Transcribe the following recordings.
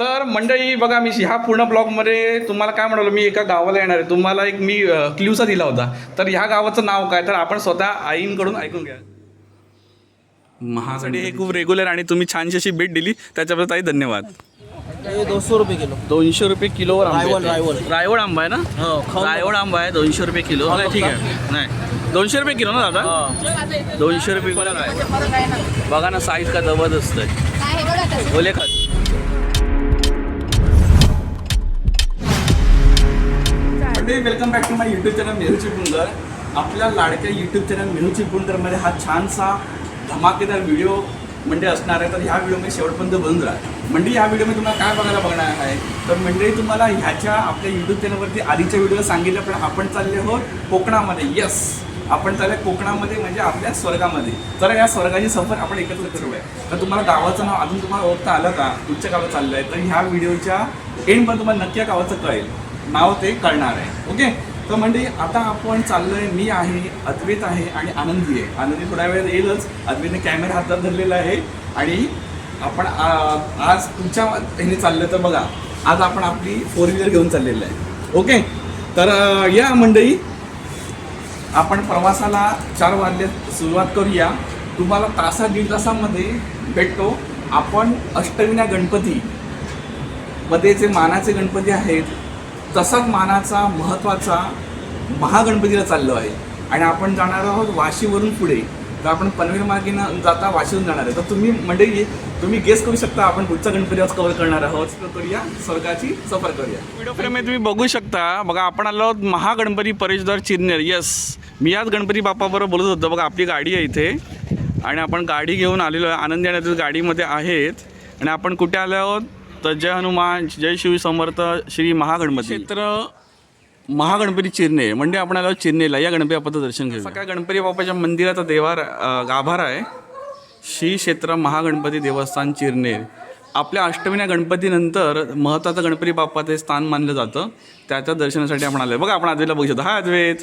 तर मंडळी बघा मी ह्या पूर्ण ब्लॉगमध्ये तुम्हाला काय म्हणालो मी एका गावाला येणार आहे. तुम्हाला एक मी क्ल्यूचा दिला होता. तर ह्या गावाचं नाव काय? तर आपण स्वतः आईंकडून ऐकून घ्या. महासाठी हे खूप रेग्युलर आणि तुम्ही छानशी अशी भेट दिली. त्याच्याबद्दल ताई धन्यवाद. ये दो सौ रुपये किलो. दोनशे रुपये किलोवर रायवळ, आहेत. रायवळ. रायवळ आंबा आहे ना? हो, रायवळ आंबा आहे दोनशे रुपये किलो. ठीक आहे. नाही. दोनशे रुपये किलो ना दादा? दोनशे रुपये किलो आहे बघा ना साईज का जबरदस्त आहे. बोले खात welcome back to my YouTube channel Mayhew चिपुंदर आपल्या लाडक्या यूट्यूब चॅनल मेहू चिपुंदरमध्ये हा छानसा धमाकेदार व्हिडिओ म्हणजे असणार आहे. तर ह्या व्हिडिओमध्ये शेवटपर्यंत बंद राहा म्हणजे ह्या व्हिडिओमध्ये तुम्हाला काय बघायला बघणार आहे? तर म्हणजे तुम्हाला ह्याच्या आपल्या यूट्यूब चॅनलवरती आधीच्या व्हिडिओ सांगितलं पण आपण चालले आहोत कोकणामध्ये. यस आपण चालले कोकणामध्ये म्हणजे आपल्या स्वर्गामध्ये. तर या स्वर्गाची सफर आपण एकत्र करूया. तर तुम्हाला गावाचं नाव अजून तुम्हाला ओळखता आलं का? उच्च गावात चाललं आहे तर ह्या व्हिडिओच्या एंडपर्यंत तुम्हाला नक्की गावाचं कळेल. नाव ते कळणार आहे. ओके? तर म्हणजे आता आपण चाललोय मी आहे अद्वैत आहे आणि आनंदी आहे. आनंदी थोड्या वेळ येईलच. अद्वैतने कॅमेरा हातात धरलेला आहे. आणि आपण आज तुमच्या ह्याने चाललं तर बघा आज आपण आपली फोर व्हीलर घेऊन चाललेलं आहे. ओके? तर या मंडळी आपण प्रवासाला चार वाजले सुरुवात करूया. तुम्हाला तासा दीड तासामध्ये भेटतो. आपण अष्टविना गणपती मध्ये जे मानाचे गणपती आहेत तसाच मानाचा महत्त्वाचा महागणपतीला चाललो आहे. आणि आपण जाणार आहोत वाशीवरून पुढे. तर आपण पनवेल मार्गीनं जाता वाशीवरून जाणार आहे. तर तुम्ही मंडळी तुम्ही गेस करू शकता आपण पुढचा गणपती आज कव्हर करणार आहोत. तर करूया स्वर्गाची सफर करूया. व्हिडिओ फ्रेममध्ये तुम्ही बघू शकता. बघा आपण आलो आहोत महागणपती परेशद्वार चिरनेर यस मी आज गणपती बाप्पाबरोबर बोलत होतो. बघा आपली गाडी आहे इथे. आणि आपण गाडी घेऊन आलेलो आहे. आनंदी आणि गाडीमध्ये आहेत. आणि आपण कुठे आलो आहोत? तर जय हनुमान जय शिव समर्थ श्री महागणपती. क्षेत्र महागणपती चिरणे. म्हणजे आपण आलो चिरनेला. या गणपती बाप्पाचं दर्शन घेऊ काय गणपती बाप्पाच्या मंदिराचा देवार गाभारा आहे. श्री क्षेत्र महागणपती देवस्थान चिरनेर आपल्या अष्टविना गणपतीनंतर महत्त्वाचं गणपती बाप्पाचं स्थान मानलं जातं. त्याच्या दर्शनासाठी आपण आलो बघा आपण अद्वैतला बघू शकतो. हा अद्वैत.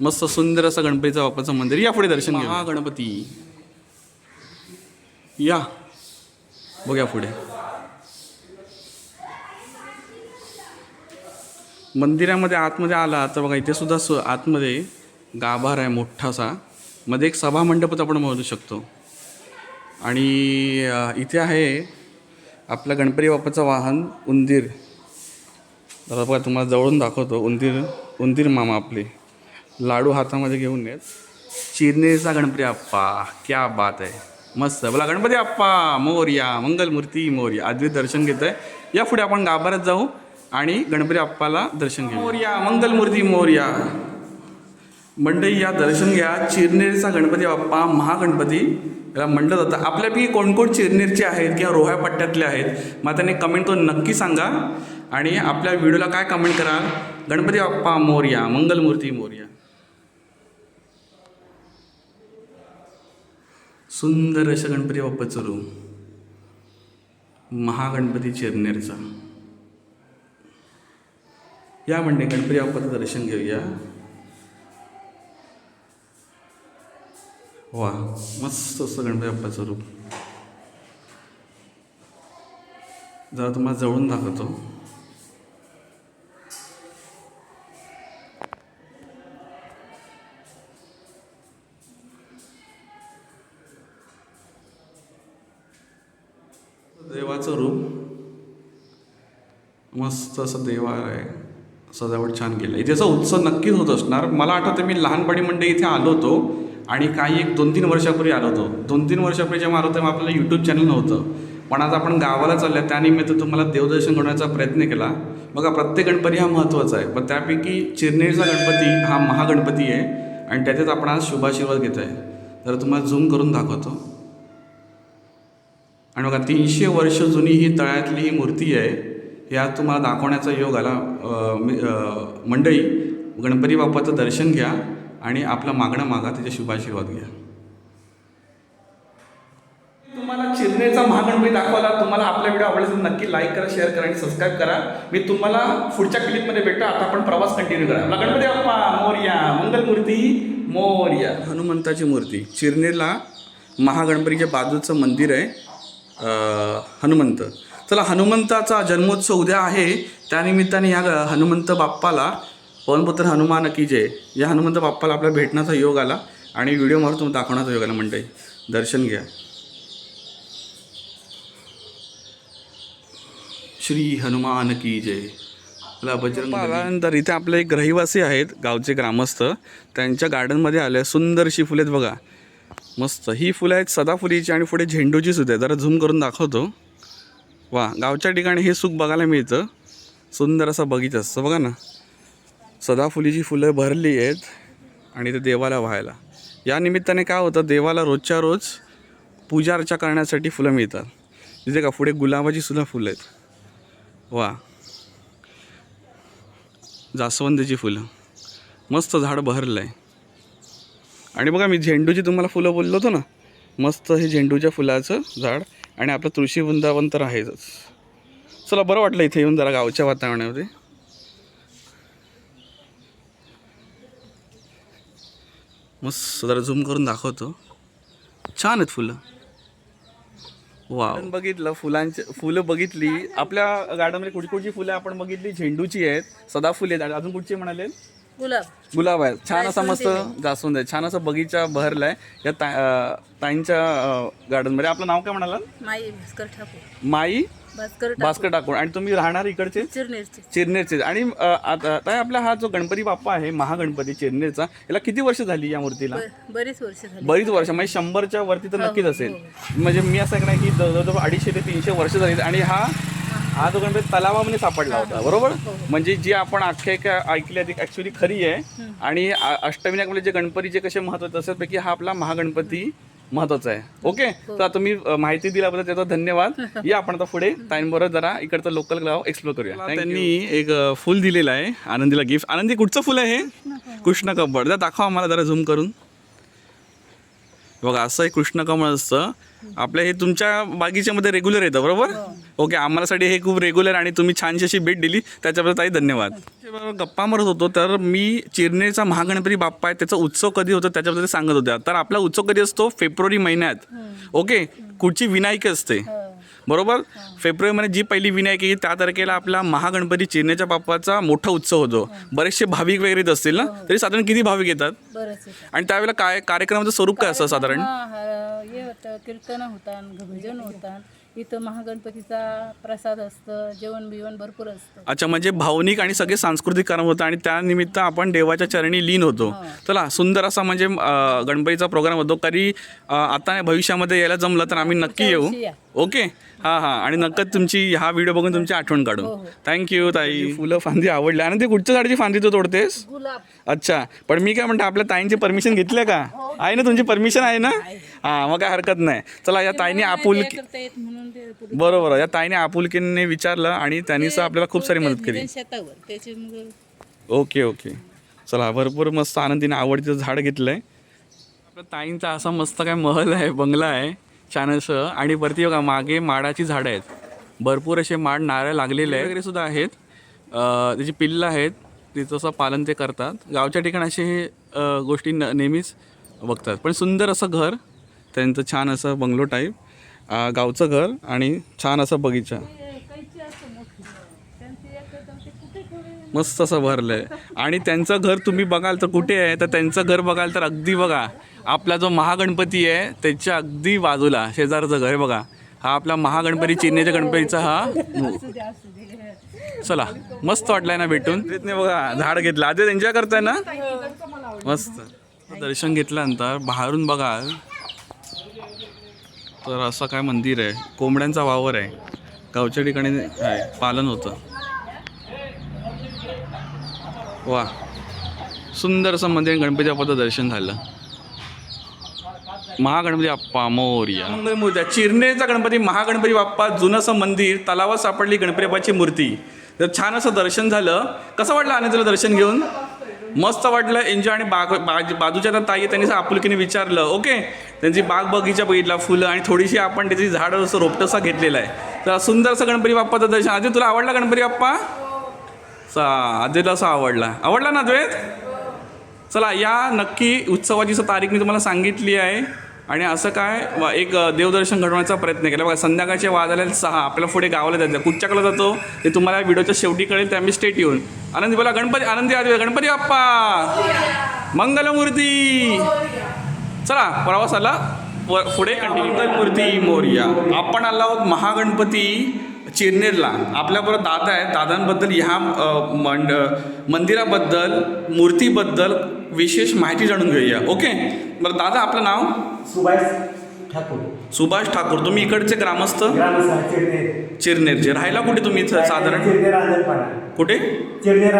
मस्त सुंदर असं गणपतीचं बाप्पाचं मंदिर. या पुढे दर्शन घ्या हा गणपती या. बघ्या पुढे. मंदिरामध्ये आतमध्ये आला तर बघा इथे सुद्धा सु आतमध्ये गाभार आहे मोठासा. मध्ये एक सभा मंडपच आपण म्हणू शकतो. आणि इथे आहे आपला गणपती बाप्पाचं वाहन उंदीर. जरा बघा तुम्हाला जवळून दाखवतो उंदीर उंदीर मामा आपले. लाडू हातामध्ये घेऊन येत. चिरनेचा गणपती आप्पा क्या बात आहे. मस्त. बोला गणपती अप्पा मोर्या मंगलमूर्ती मोर्या. अद्वैत दर्शन घेत आहे या पुढे आपण गाभाऱ्यात जाऊ आणि गणपती अप्पाला दर्शन घेऊ. मोर्या मंगलमूर्ती मोर्या. मंडई या दर्शन घ्या. चिरनेरचा गणपती बाप्पा महागणपती. याला म्हणलं जातं. आपल्यापैकी कोण कोण चिरनेरचे आहेत किंवा रोह्या पट्ट्यातले आहेत? मग त्यांनी कमेंट करून नक्की सांगा. आणि आपल्या व्हिडिओला काय कमेंट कराल? गणपती बाप्पा मोर्या मंगलमूर्ती मोर्या. सुंदर असं गणपती बाप्पाचं रूम महागणपती चिरनेरचा. या म्हणजे गणपती बाप्पाचं दर्शन घेऊया. वा मस्त असं गणपती बाप्पाचं रूप जरा तुम्हाला जवळून दाखवतो देवाचं रूप मस्त असं देवार आहे. सजावट छान केलं. आहे इथेचा उत्सव नक्कीच होत असणार. मला आठवतं मी लहानपणी म्हणजे इथे आलो होतो आणि काही एक दोन तीन वर्षापूर्वी आलो होतो. दोन तीन वर्षापूर्वी जेव्हा आलो तेव्हा आपल्याला यूट्यूब चॅनल नव्हतं. पण आज आपण गावाला चाललं त्यानिमित्त तुम्हाला देवदर्शन करण्याचा प्रयत्न केला. बघा प्रत्येक गणपती हा महत्त्वाचा आहे. पण त्यापैकी चिरनेरचा गणपती हा महागणपती आहे. आणि त्याच्यात आपण आज शुभाशीर्वाद घेत आहे तर तुम्हाला झूम करून दाखवतो. आणि बघा तीनशे वर्ष जुनी ही तळ्यातली ही मूर्ती आहे. हे आज तुम्हाला दाखवण्याचा योग आला. मी- मंडळी गणपती बाप्पाचं दर्शन घ्या आणि आपलं मागणं मागा त्याचे शुभाशीर्वाद घ्या. तुम्हाला चिरनेचा महागणपती दाखवला तुम्हाला आपला व्हिडिओ आवडला तर नक्की लाईक करा शेअर करा आणि सबस्क्राईब करा. मी तुम्हाला पुढच्या क्लिपमध्ये भेटतो आता आपण प्रवास कंटिन्यू करा. आपला गणपती बाप्पा मोर्या मंगलमूर्ती मोर्या. हनुमंताची मूर्ती. चिरनेरला महागणपतीच्या बाजूचं मंदिर आहे हनुमंत. चला हनुमंताचा जन्मोत्सव उद्या आहे. त्यानिमित्ताने या हनुमंत बाप्पाला पवनपुत्र हनुमान की जय या हनुमंत बाप्पाला आपल्या भेटण्याचा योग आला आणि व्हिडिओ मारून दाखवण्याचा योग आला मंडळी. दर्शन घ्या. श्री हनुमान की जय. आल्यानंतर इथे आपले एक रहिवासी आहेत गावचे ग्रामस्थ. त्यांच्या गार्डनमध्ये आले सुंदरशी फुले आहेत बघा. मस्त. ही फुलं आहेत सदाफुलीची आणि पुढे झेंडूची सुद्धा जरा झूम करून दाखवतो. वा गावच्या ठिकाणी हे सुख बघायला मिळतं. सुंदर असा बगीचा असतं बघा ना. सदाफुलीची फुलं भरली आहेत आणि ते देवाला व्हायला. या निमित्ताने काय होतं देवाला रोजच्या रोज पूजा अर्चा करण्यासाठी फुलं मिळतात. तिथे का पुढे गुलाबाची सुद्धा फुलं आहेत. वा. जास्वंदीची फुलं. मस्त झाड बहरलं आहे आणि बघा मी झेंडूची तुम्हाला फुलं बोललो होतो ना? मस्त हे झेंडूच्या फुलाचं झाड आणि आपलं तुळशी वृंदावन तर आहेच. चला बरं वाटलं इथे येऊन जरा गावच्या वातावरणामध्ये. मस्त जरा झूम करून दाखवतो. छान आहेत फुलं. वा बघितलं फुलांची फुलं बघितली. आपल्या गार्डनमध्ये कुठची कुठची फुलं आपण बघितली? झेंडूची आहेत सदाफुले आहेत. अजून कुठची म्हणाले? गुलाब. गुलाब आहे. छान असा मस्त जास्वंद आहे. छान असा बगिचा बहरलाय. या ता ताईंच्या गार्डनमध्ये आपलं नाव काय म्हणाला माई भास्कर ठाकूर. माई भास्कर भास्कर टाकून आणि तुम्ही राहणार इकडचे? चिरनेरचे. चिरनेरचे. आणि ताई आपला हा जो गणपती बाप्पा आहे महागणपती चिरनेरचा याला किती वर्ष झाली या मूर्तीला? बरीच वर्ष बरीच वर्ष. म्हणजे शंभरच्या वरती तर नक्कीच असेल. म्हणजे मी असं ऐकणार की जवळजवळ अडीचशे ते तीनशे वर्ष झाली. आणि हा हा जो गणपती तलावामध्ये सापडला होता बरोबर? म्हणजे जी आपण आख्यायिका ऐकली ती ऍक्च्युली खरी आहे. आणि अष्टविनायकामध्ये जे गणपतीचे कसे महत्त्व तशापैकी हा आपला महागणपती महत्त्वाचा आहे. ओके तर तुम्ही माहिती दिल्याबद्दल त्याचा धन्यवाद. या आपण आता पुढे टाइमबरोबर जरा इकडचं लोकल गाव एक्सप्लोर करूया. त्यांनी एक फुल दिलेलं आहे आनंदीला गिफ्ट आनंदी कुठचं फुल आहे हे? कृष्ण जरा दाखवा आम्हाला जरा झूम करून. बघा असं एक कृष्ण कमळ असतं. आपल्या हे तुमच्या बागीच्यामध्ये रेग्युलर येतं बरोबर? ओके आम्हालासाठी हे खूप रेग्युलर आणि तुम्ही छानशी अशी भेट दिली. त्याच्याबद्दल ताई धन्यवाद. गप्पा मारत होतो तर मी चिरनेरचा महागणपती बाप्पा आहे. त्याचा उत्सव कधी होतो त्याच्याबद्दल सांगत होत्या. तर आपला उत्सव कधी असतो? फेब्रुवारी महिन्यात. ओके कुठची विनायकी असते? बरोबर? फेब्रुवारीमध्ये जी पहिली विनायक येईल त्या तारखेला आपला महागणपती चिरनेच्या बाप्पाचा मोठा उत्सव होतो. बरेचसे भाविक वगैरे येत असतील ना? तरी साधारण किती भाविक येतात. आणि त्यावेळेला काय कार्यक्रमाचं स्वरूप काय असतं साधारण? हा, हा, हे होतं कीर्तन होतात भजन होतात. इथं महागणपतीचा प्रसाद असतं जेवण बिवण भरपूर असतं. अच्छा म्हणजे भावनिक आणि सगळे सांस्कृतिक कार्यक्रम होतं आणि त्यानिमित्त आपण देवाच्या चरणी लीन होतो. चला सुंदर असा म्हणजे गणपतीचा प्रोग्राम होतो. कधी आता भविष्यामध्ये यायला जमलं तर आम्ही नक्की येऊ. ओके. हां हां. आणि नक्कीच तुमची हा व्हिडिओ बघून तुमची आठवण काढू. थँक्यू ताई. फुलं फांदी आवडली. आणि ते कुठच्या झाडाची फांदी तू तोडतेस? गुलाब. अच्छा. पण मी काय म्हणतो आपल्या ताईंची परमिशन घेतली का? आहे ना तुमची परमिशन आहे ना? हां मग काय हरकत नाही. चला या ताईने आपुलकी बरोबर या ताईने आपुलकीने विचारलं आणि त्यांनी सुद्धा आपल्याला खूप सारी मदत केली. Okay okay. चला भरपूर मस्त आनंदीने आवडतीचं झाड घेतलं आहे आपल्या ताईंचा असा मस्त काय महल आहे बंगला आहे. छान असं आणि वरती बघा मागे माडाची झाडं आहेत. भरपूर असे माड नारळ लागलेले आहे वगैरे सुद्धा आहेत. त्याची पिल्लं आहेत. तिचं असं पालन ते करतात. गावच्या ठिकाणी असे हे गोष्टी न नेहमीच बघतात. पण सुंदर असं घर त्यांचं छान असं बंगलो टाईप गावचं घर आणि छान असा बगीचा. मस्त असं भरलं आहे आणि त्यांचं घर तुम्ही बघाल तर कुठे आहे? तर त्यांचं घर बघाल तर अगदी बघा. आपला जो महागणपती आहे त्याच्या अगदी बाजूला शेजारचं घर आहे बघा. हा आपला महागणपती चिन्हेच्या गणपतीचा हा चला मस्त वाटलंय ना भेटून. बघा झाड घेतलं. आधी एन्जॉय करताय ना? मस्त. दर्शन घेतल्यानंतर बाहेरून बघाल तर असं काय मंदिर आहे. कोंबड्यांचा वावर आहे. गावच्या ठिकाणी आहे पालन होतं. वा. सुंदर असं मंदिर गणपती बाप्पाचं दर्शन झालं. महागणपती बाप्पा मोर्या. मंगल मूर्ती गणपती महागणपती बाप्पा जुनं असं मंदिर तलावात सापडली गणपती बाप्पाची मूर्ती. तर छान असं दर्शन झालं. कसं वाटलं आनंदला दर्शन घेऊन? मस्त वाटलं एन्जॉय आणि बाग बाज- बाजूच्या ताई त्यांनी आपुलकीने विचारलं ओके त्यांची बाग बगीचा बघितला फुलं आणि थोडीशी आपण त्याची झाडं असं रोपटसा घेतलेलं आहे. तर सुंदर असं गणपती बाप्पाचं दर्शन. आधी तुला आवडला गणपती बाप्पा? सा आधीला असा आवडला. आवडला ना द्वेत चला या नक्की उत्सवाची तारीख मी तुम्हाला सांगितली आहे. आणि असं काय एक देवदर्शन घडवण्याचा प्रयत्न केला. बघा संध्याकाळचे वाजले सहा आपल्याला पुढे गावाला जायचं. कुठच्याकडे जातो? ते तुम्हाला व्हिडिओच्या शेवटी कळेल ते आम्ही स्टेट येऊन. आनंदी बोला गणपती आनंदी आदिवास गणपती बाप्पा! मंगलमूर्ती! चला प्रवासाला पुढे कंटिन्यू मूर्ती मोर्या. आपण आलो आहोत महागणपती चिरनेरला आपल्याबरोबर दादा आहेत. दादांबद्दल ह्या मंड मंदिराबद्दल मूर्तीबद्दल विशेष माहिती जाणून घेऊया. ओके? बरं दादा आपलं नाव? सुभाष ठाकूर. सुभाष ठाकूर. तुम्ही इकडचे ग्रामस्थ? चिरनेरचे. राहायला कुठे तुम्ही इथं साधारण? कुठे? चिरनेर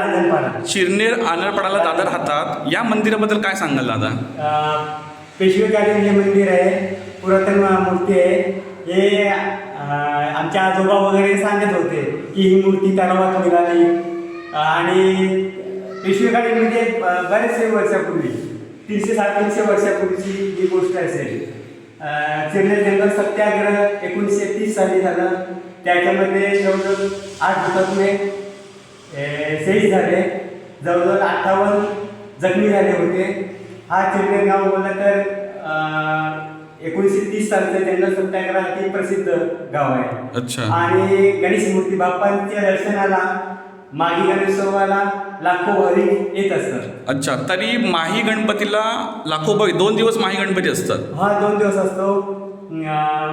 आनरपडाला दादा राहतात. या मंदिराबद्दल काय सांगाल दादा? पेशवेकालीन हे मंदिर आहे. पुरातन मूर्ती आहे. हे आमचे आजोबा वगैरे सांगत होते की ही मूर्ती तलावात मिळाली आणि पेशवेकालीन म्हणजे बरेचसे वर्षापूर्वी तीनशे साडेतीनशे वर्षापूर्वीची ही गोष्ट असेल. अं, जंगल सत्याग्रह एकोणीसशे तीस साली झालं. त्याच्यामध्ये जवळजवळ आठ हुतात्मे सही शहीद झाले. जवळजवळ अठ्ठावन्न जखमी झाले होते. हा चिरनेर गाव बोललं तर एकोणीसशे तीस सालचं जंगल सत्याग्रह अति प्रसिद्ध गाव आहे. अच्छा. आणि गणेश मूर्ती बाप्पांच्या दर्शनाला मागी गणेशोत्सवाला लाखो भाविक येत असतात. अच्छा तरी माही गणपतीला लाखो भक्त दोन दिवस माही गणपती असतात. हा दोन दिवस असतो. अं,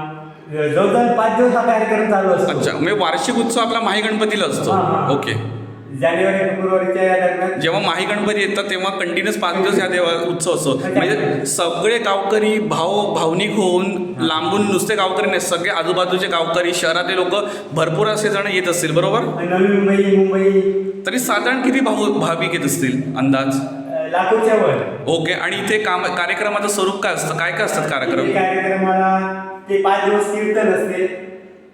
जवळजवळ पाच दिवस हा कार्यक्रम चालू असतो. अच्छा म्हणजे वार्षिक उत्सव आपला माही गणपतीला असतो. हां, हां. ओके जानेवारी फेब्रुवारीच्या या दरम्यान जेव्हा माही गणपती येतात तेव्हा कंटिन्युअस पाच दिवस या देवा उत्सव असतो. म्हणजे सगळे गावकरी भाव भावनिक होऊन लांबून नुसते गावकरी नाही सगळे आजूबाजूचे गावकरी शहरातले लोक भरपूर असे जण येत असतील बरोबर? नवी मुंबई मुंबई. तरी साधारण किती भाव भाविक येत असतील अंदाज? अं, लाखोच्या वर. ओके आणि इथे काम कार्यक्रमाचं स्वरूप काय असतं? काय काय असतात कार्यक्रम? कार्यक्रमाला ते पाच दिवस कीर्तन असते.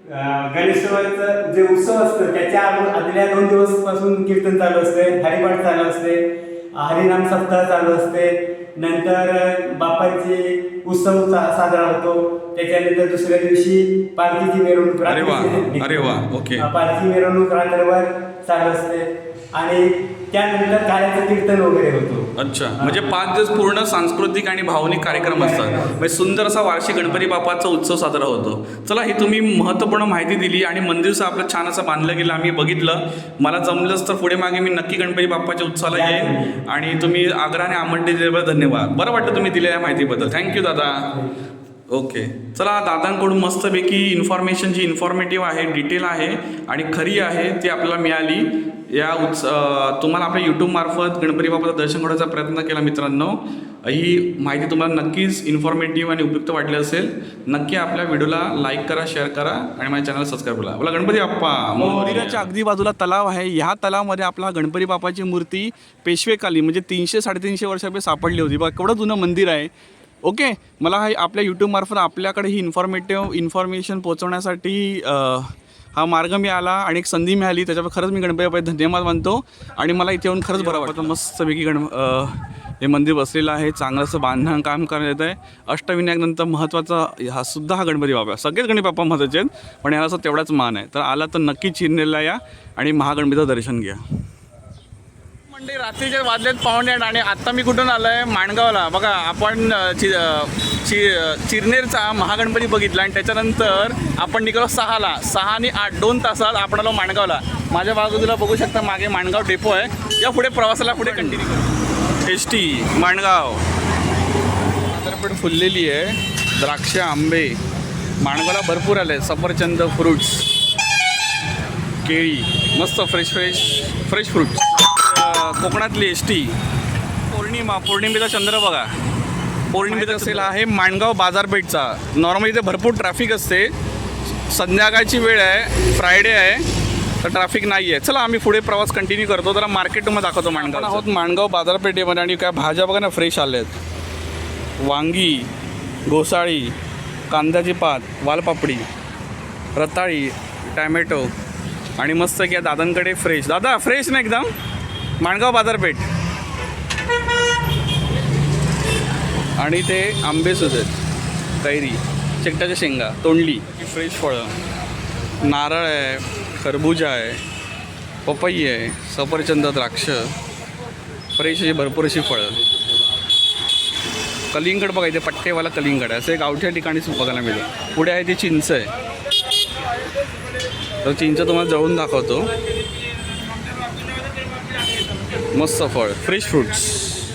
गणेशोत्सवाचं जे उत्सव असतो त्याच्या आदल्या दोन दिवसपासून कीर्तन चालू असते हरिपाठ चालू असते हरिनाम सप्ताह चालू असते नंतर अं, बाप्पाचे उत्सव सा- साजरा होतो त्याच्यानंतर दुसऱ्या दिवशी पालखीची मिरवणूक पालखी मिरवणूक रात्रभर चालू असते. आणि त्यानंतर कार्याचं कीर्तन वगैरे होतो. अच्छा. म्हणजे पाच दिवस पूर्ण सांस्कृतिक आणि भावनिक कार्यक्रम असतात. म्हणजे सुंदर असा वार्षिक गणपती बाप्पाचा उत्सव साजरा होतो. चला ही तुम्ही महत्त्वपूर्ण माहिती दिली आणि मंदिरचं आपलं छान असं बांधलं गेलं आम्ही बघितलं. मला जमलंच तर पुढे मागे मी नक्की गणपती बाप्पाच्या उत्सवाला येईन. आणि तुम्ही आग्रहाने आमंत्रित दिल्याबद्दल धन्यवाद. बरं वाटतं तुम्ही दिलेल्या माहितीबद्दल. थँक्यू दादा. ओके. चला दादांकडून मस्तपैकी इन्फॉर्मेशन जी इन्फॉर्मेटिव्ह आहे डिटेल आहे आणि खरी आहे ती आपल्याला मिळाली. या उत्स तुम्हाला आपल्या यूट्यूबमार्फत गणपती बाप्पाचं दर्शन घडवायचा प्रयत्न केला मित्रांनो. ही माहिती तुम्हाला नक्कीच इन्फॉर्मेटिव्ह आणि उपयुक्त वाटली असेल. नक्की आपल्या व्हिडिओला लाईक करा शेअर करा आणि माझ्या चॅनलला सबस्क्राईब करा. बोला गणपती बाप्पा. मंदिराच्या अगदी बाजूला तलाव आहे. ह्या तलावामध्ये आपला गणपती बाप्पाची मूर्ती पेशवेकाली म्हणजे तीनशे साडेतीनशे वर्षापूर्वी सापडली होती. बघा केवढं जुनं मंदिर आहे. ओके मला हा आपल्या यूट्यूबमार्फत आपल्याकडे ही इन्फॉर्मेटिव्ह इन्फॉर्मेशन पोहोचवण्यासाठी हा मार्ग मिळाला आणि एक संधी मिळाली. त्याच्यावर खरंच मी गणपती धन्यवाद मानतो. आणि मला इथे येऊन खरंच बरं वाटतं. मस्तपैकी गण हे मंदिर बसलेलं आहे. चांगलं असं बांधणं काम करण्यात येत आहे. अष्टविनायकनंतर महत्त्वाचा हा सुद्धा हा गणपती बाबा सगळेच गणपती बाप्पा महत्त्वाचे आहेत पण याला असं तेवढाच मान आहे. तर आला तर नक्की चिरनेरला या आणि महागणपतीचं दर्शन घ्या. म्हणजे रात्रीचे वाजलेत आठ आणि आत्ता मी कुठून आलो आहे माणगावला. बघा आपण चि चि चिरनेरचा महागणपती बघितला आणि त्याच्यानंतर आपण निघालो सहाला. सहा आणि आठ दोन तासात आपण आलो माणगावला. माझ्या बाजूला बघू शकता मागे माणगाव डेपो आहे. या पुढे प्रवासाला पुढे कंटिन्यू करू. S T Mangaon. बाजारपेठ फुललेली आहे. द्राक्ष आंबे. माणगावला भरपूर आले. सफरचंद फ्रुट्स केळी. मस्त फ्रेश फ्रेश फ्रेश फ्रूट कोकणातली एस टी पौर्णिमा पौर्णिमेचा चंद्र बघा. पौर्णिमेचा असेल आहे माणगाव बाजारपेठचा नॉर्मली इथे भरपूर ट्रॅफिक असते. संध्याकाळची वेळ आहे फ्रायडे आहे तर ट्रॅफिक नाही आहे चला आम्ही पुढे प्रवास कंटिन्यू करतो. जरा मार्केटमध्ये दाखवतो माणगाव आहोत माणगाव बाजारपेठेमध्ये आणि काय भाज्या बघा ना फ्रेश आल्या आहेत वांगी घोसाळी कांद्याची पात वालपापडी रताळी टॅमॅटो आणि मस्त की दादांकडे फ्रेश दादा फ्रेश ना एकदम? माणगाव बाजारपेठ. आणि ते आंबे सुद्धा आहेत कैरी चिकटाच्या शेंगा तोंडली फ्रेश फळं. नारळ आहे खरबूजा आहे पपई आहे सफरचंद द्राक्ष फ्रेश अशी भरपूर अशी फळं. कलिंगड बघा इथे पट्टेवाला कलिंगड आहे. असं एक गावठ्या ठिकाणीच बघायला मिळतं. पुढे आहे ती चिंच आहे. तर चिंच तुम्हाला जळून दाखवतो. मस्त फळ फ्रेश फ्रुट्स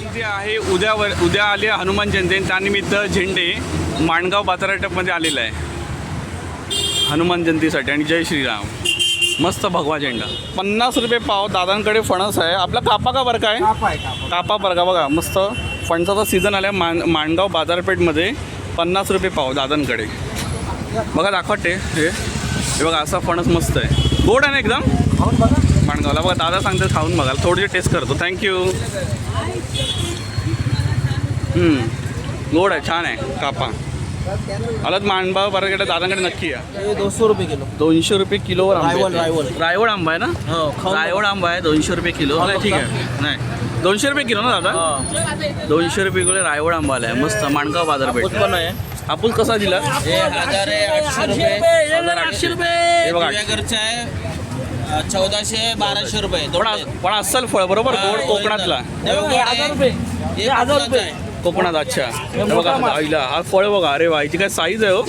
इथे आहे उद्यावर उद्या आले हनुमान जयंती आणि त्यानिमित्त झेंडे माणगाव बाजारपेठमध्ये आलेला आहे. हनुमान जयंतीसाठी आणि जय श्रीराम. मस्त भगवा झेंडा. पन्नास रुपये पाव दादांकडे फणस आहे. आपला कापा का बरं काय? कापा बरं का बघा मस्त. फणसाचा सीझन आला मान माणगाव बाजारपेठमध्ये पन्नास रुपये पाव दादांकडे. बघा दाखवते. हे. हे बघा असा फणस मस्त आहे. गोड आहे ना एकदम? माणगावला बघा दादा सांगते खाऊन बघाल थोडी टेस्ट करतो. थँक्यू गोड आहे छान आहे. कापा. आलात माणगाव बाजारपेठ दादांकडे नक्की या. ये दो सौ रुपये किलो. दोनशे रुपये किलोवर रायवळ, आहेत. रायवळ. रायवळ आंबा आहे ना? हो रायवळ आंबा आहे दोनशे रुपये किलो. नाही ठीक? आहे. नाही. दोनशे रुपये किलो ना दादा? हा. दोनशे रुपये किलो रायवळ आंबा आलाय. मस्त माणगाव बाजारपेठ उत्पन्न आहे. हापूस कसा दिला? आहे आठशे रुपये. आठशे. रुपये चौदाशे बाराशे रुपये दोन पण आहेत. पण अस्सल फळ बरोबर? हा, गोड कोकणातला. हे. कोकणात अच्छा. हे बघा आईला हा फळ बघा अरे वा याची काय साईज आहे हो?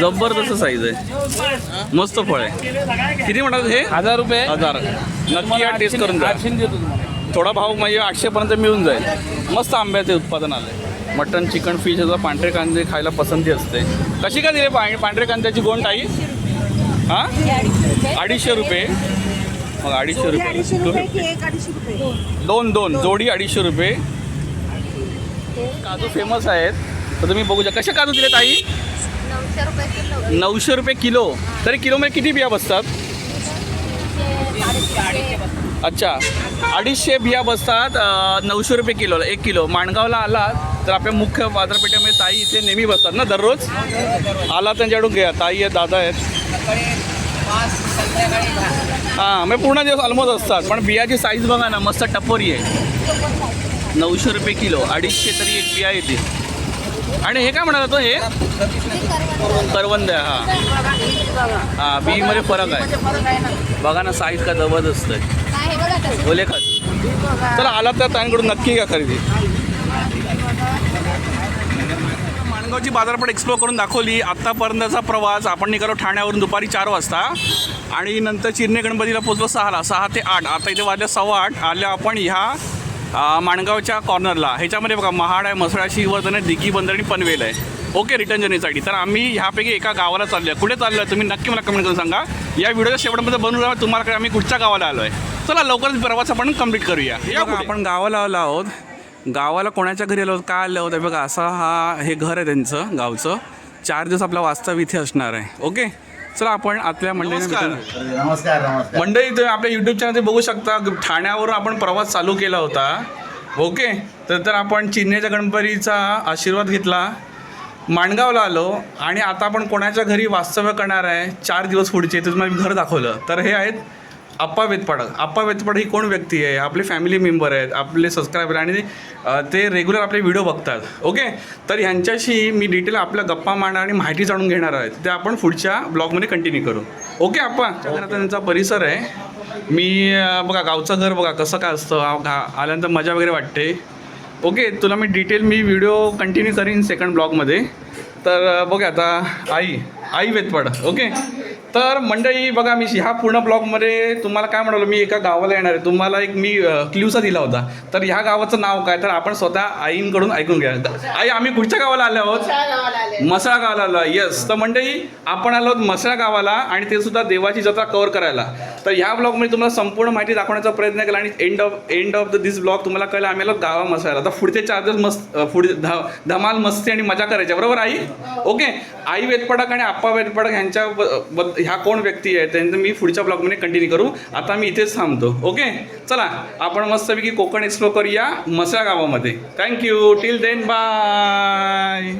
जबरदस्त साईज आहे. मस्त फळ आहे. किती म्हणतात हे? हजार रुपये. हजार. नक्की या टेस्ट करून द्या आठशे देतो तुम्हाला. थोडा भाव म्हणजे आठशेपर्यंत मिळून जाईल. मस्त आंब्याचे उत्पादन आलं मटन चिकन फिश याचा पांढरे कांदे खायला पसंती असते. कशी काय दिले पा पांढरे कांद्याची गोंड आई हां? अडीचशे रुपये. मग अडीचशे अडीचशे रुपये. रुपये की एक अडीचशे रुपये? दोन. दोन जोडी अडीचशे रुपये. काजू फेमस आहेत. तर तुम्ही बघू शकता कसे काजू दिले ताई नऊशे रुपये किलो. नऊशे रुपये किलो. तरी किलोमध्ये किती बिया बसतात? अच्छा. अडीचशे बिया बसतात अं, नऊशे रुपये किलोला एक किलो. माणगावला आला तर आपल्या मुख्य बाजारपेठेमध्ये ताई इथे नेहमी बसतात ना दररोज? आला त्यांच्याकडून घ्या. ताई आहेत दादा आहेत. हां म्हणजे पूर्ण दिवस ऑलमोस्ट असतात. पण बियाची साईज बघा ना मस्त टपोरी आहे. नऊशे रुपये किलो अडीचशे तरी एक बिया येते. आणि हे काय म्हणाला तो हे? करवंद आहे हां. हां बीमध्ये फरक आहे. बघा ना साईज का जबरदस्त आहे. ओले खात चला आला तर त्यांकडून नक्की घ्या खरेदी. माणगावची बाजारपेठ एक्सप्लोर करून दाखवली. आत्तापर्यंतचा प्रवास आपण निघालो ठाण्यावरून दुपारी चार वाजता. आणि नंतर चिरणे गणपतीला पोचलो सहाला सहा ते आठ. आता इथे वाजल्या सव्वा आठ. आल्या आपण ह्या माणगावच्या कॉर्नरला ह्याच्यामध्ये बघा महाड आहे मसळा शिवर्धन आहे दिघी बंदर आणि पनवेल आहे. ओके रिटर्न जर्नीसाठी तर आम्ही ह्यापैकी एका गावाला चाललो आहे कुठे चाललो आहे तुम्ही नक्की मला कमेंट करून सांगा. या व्हिडिओच्या शेवटमध्ये बनवून राहा. तुम्हाला आम्ही कुठच्या गावाला आलो आहे चला लवकरच प्रवास आपण कंप्लीट करूया. या आपण गावाला आलो आहोत. गावाला कोणाच्या घरी आलो? का आलो आहोत हे बघा असा हा हे घर आहे त्यांचं गावचं. चार दिवस आपला वास्तव इथे असणार आहे. ओके चला आपण आतल्या मंडळीने भेटून नमस्कार. मंडळी तुम्ही आपल्या यूट्यूब चॅनल बघू शकता ठाण्यावरून आपण प्रवास चालू केला होता. ओके तर तर आपण चिन्हेच्या गणपतीचा आशीर्वाद घेतला. माणगावला आलो आणि आता आपण कोणाच्या घरी वास्तव्य करणार आहे? चार दिवस पुढचे तुम्हाला मी घर दाखवलं. तर हे आहेत अप्पा वेतपाडक अप्पा वेतपाडक ही कोण व्यक्ती आहे? आपले फॅमिली मेंबर आहेत आपले सबस्क्रायबर आणि ते रेग्युलर आपले व्हिडिओ बघतात. ओके तर ह्यांच्याशी मी डिटेल आपल्या गप्पा मारणार आणि माहिती जाणून घेणार आहेत ते आपण पुढच्या ब्लॉगमध्ये कंटिन्यू करू. ओके आप्पा त्यांचा परिसर आहे. मी बघा गावचं घर बघा कसं काय असतं. आल्यानंतर मजा वगैरे वाटते. ओके तुला मी डिटेल मी व्हिडिओ कंटिन्यू करीन सेकंड ब्लॉगमध्ये तर अ, बघा आता आई आई वेतपड ओके तर मंडळी बघा मी ह्या पूर्ण ब्लॉगमध्ये तुम्हाला काय म्हणालो मी एका गावाला येणार आहे. तुम्हाला एक मी क्ल्यूचा दिला होता. तर ह्या गावाचं नाव काय? तर आपण स्वतः आईंकडून ऐकून घ्या. आई आम्ही कुठच्या गावाला आलो आहोत. मसळा गावाला आलो येस तर मंडळी आपण आलो आहोत मसळा गावाला आणि ते सुद्धा देवाची जत्रा कव्हर करायला. तर ह्या ब्लॉगमध्ये तुम्हाला संपूर्ण माहिती दाखवण्याचा प्रयत्न केला आणि end of end of the this blog तुम्हाला कळलं आम्ही आलो गावा मसाला आता पुढचे चार दिवस मस्त पुढे धमाल मस्ती आणि मजा करायची बरोबर आई? ओके आई वेतपडक आणि आप्पा वेतपडक ह्यांच्या ह्या कोण व्यक्ती आहेत त्यांचं मी पुढच्या ब्लॉगमध्ये कंटिन्यू करू. आता मी इथेच थांबतो. ओके चला आपण मस्तपैकी कोकण एक्सप्लोर करूया मसळा गावामध्ये. Thank you till then bye